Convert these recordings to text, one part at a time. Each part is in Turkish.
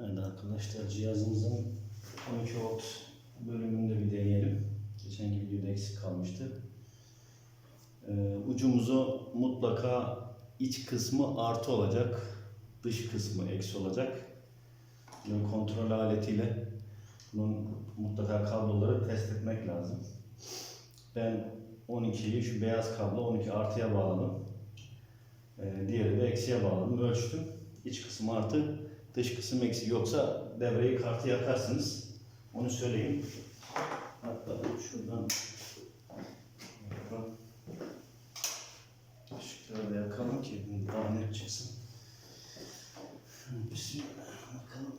Evet arkadaşlar cihazımızın 12 volt bölümünde bir deneyelim. Geçenki videoda eksik kalmıştı. Ee, ucumuzu mutlaka iç kısmı artı olacak. Dış kısmı eksi olacak. Bunun kontrol aletiyle bunun mutlaka kabloları test etmek lazım. Ben 12'yi şu beyaz kablo 12 artıya bağladım. Ee, diğeri de eksiye bağladım. Ölçtüm. İç kısmı artı, dış kısım eksi. Yoksa devreyi kartı yakarsınız. Onu söyleyeyim. Hatta şuradan Işıkları da yakalım ki daha net çıksın. Bismillah bakalım.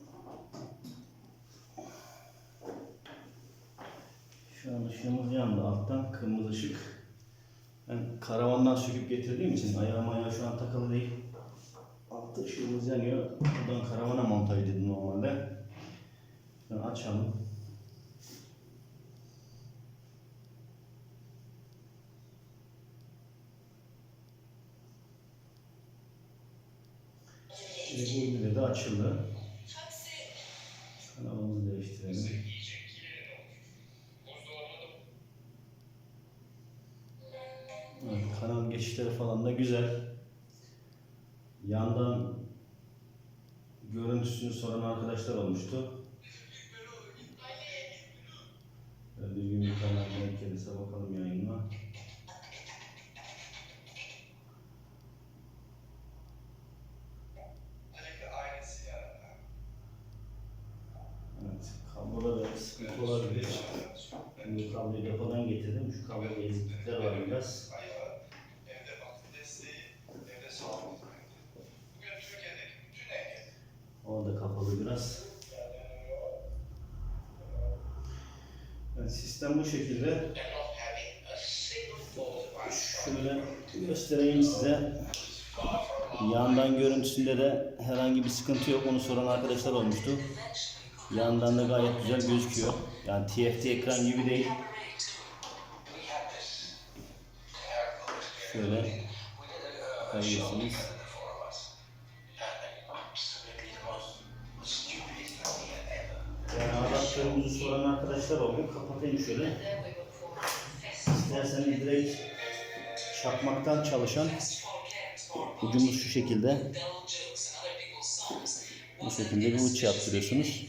Şu an ışığımız yandı. Alttan kırmızı ışık. Ben karavandan söküp getirdiğim için ayağım ayağı şu an takılı değil. Altta ışığımız yanıyor. Buradan karavana montaj edildi normalde. Şunu açalım. Şimdi bu de açıldı. Kanalımızı değiştirelim. Evet, kanal geçişleri falan da güzel. Yandan görüntüsünü soran arkadaşlar olmuştu. Düzgün bir kanal denk gelirse bakalım yayınla. Evet, kabloda da sıkıntı olabilir. Şimdi kabloyu depodan getirdim. Şu kabloda eziklikler var biraz. O da kapalı biraz. Evet, sistem bu şekilde. Şöyle göstereyim size. Yandan görüntüsünde de herhangi bir sıkıntı yok. Onu soran arkadaşlar olmuştu. Yandan da gayet güzel gözüküyor. Yani TFT ekran gibi değil. Şöyle We yani adaptörümüzü soran arkadaşlar oluyor. Kapatayım şöyle. İsterseniz direkt çakmaktan çalışan ucumuz şu şekilde. Bu şekilde bir uç yaptırıyorsunuz.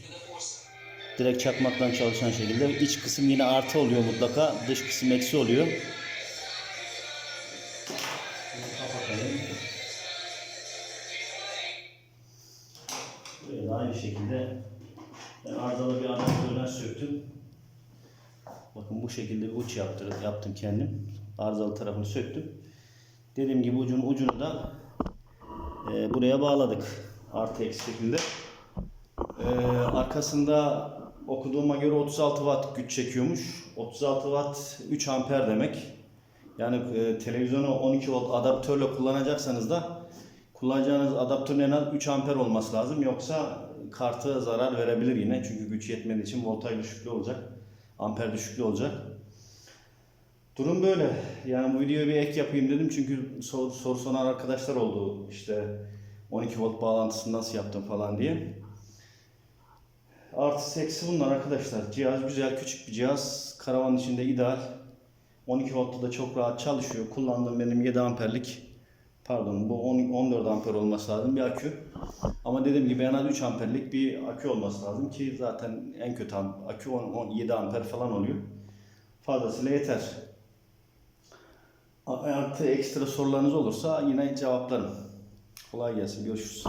Direkt çakmaktan çalışan şekilde. iç kısım yine artı oluyor mutlaka. Dış kısım eksi oluyor. Da aynı şekilde ben arızalı söktüm. Bakın bu şekilde bir uç yaptırdım, yaptım kendim. Arızalı tarafını söktüm. Dediğim gibi ucun ucunu da e, buraya bağladık. Artı eksi şekilde. E, arkasında okuduğuma göre 36 watt güç çekiyormuş. 36 watt 3 amper demek. Yani e, televizyonu 12 volt adaptörle kullanacaksanız da kullanacağınız adaptörün en az 3 amper olması lazım. Yoksa kartı zarar verebilir yine. Çünkü güç yetmediği için voltaj düşüklüğü olacak. Amper düşüklüğü olacak. Durum böyle. Yani bu videoya bir ek yapayım dedim çünkü soru, soru soran arkadaşlar oldu. İşte 12 volt bağlantısını nasıl yaptım falan diye. Artı eksi bunlar arkadaşlar. Cihaz güzel, küçük bir cihaz. Karavanın içinde ideal. 12 voltta da çok rahat çalışıyor. Kullandığım benim 7 amperlik pardon bu 10, 14 amper olması lazım bir akü. Ama dediğim gibi en az 3 amperlik bir akü olması lazım ki zaten en kötü akü 10, 17 amper falan oluyor. Fazlasıyla yeter. Artı ekstra sorularınız olursa yine cevaplarım. Kolay gelsin. Görüşürüz.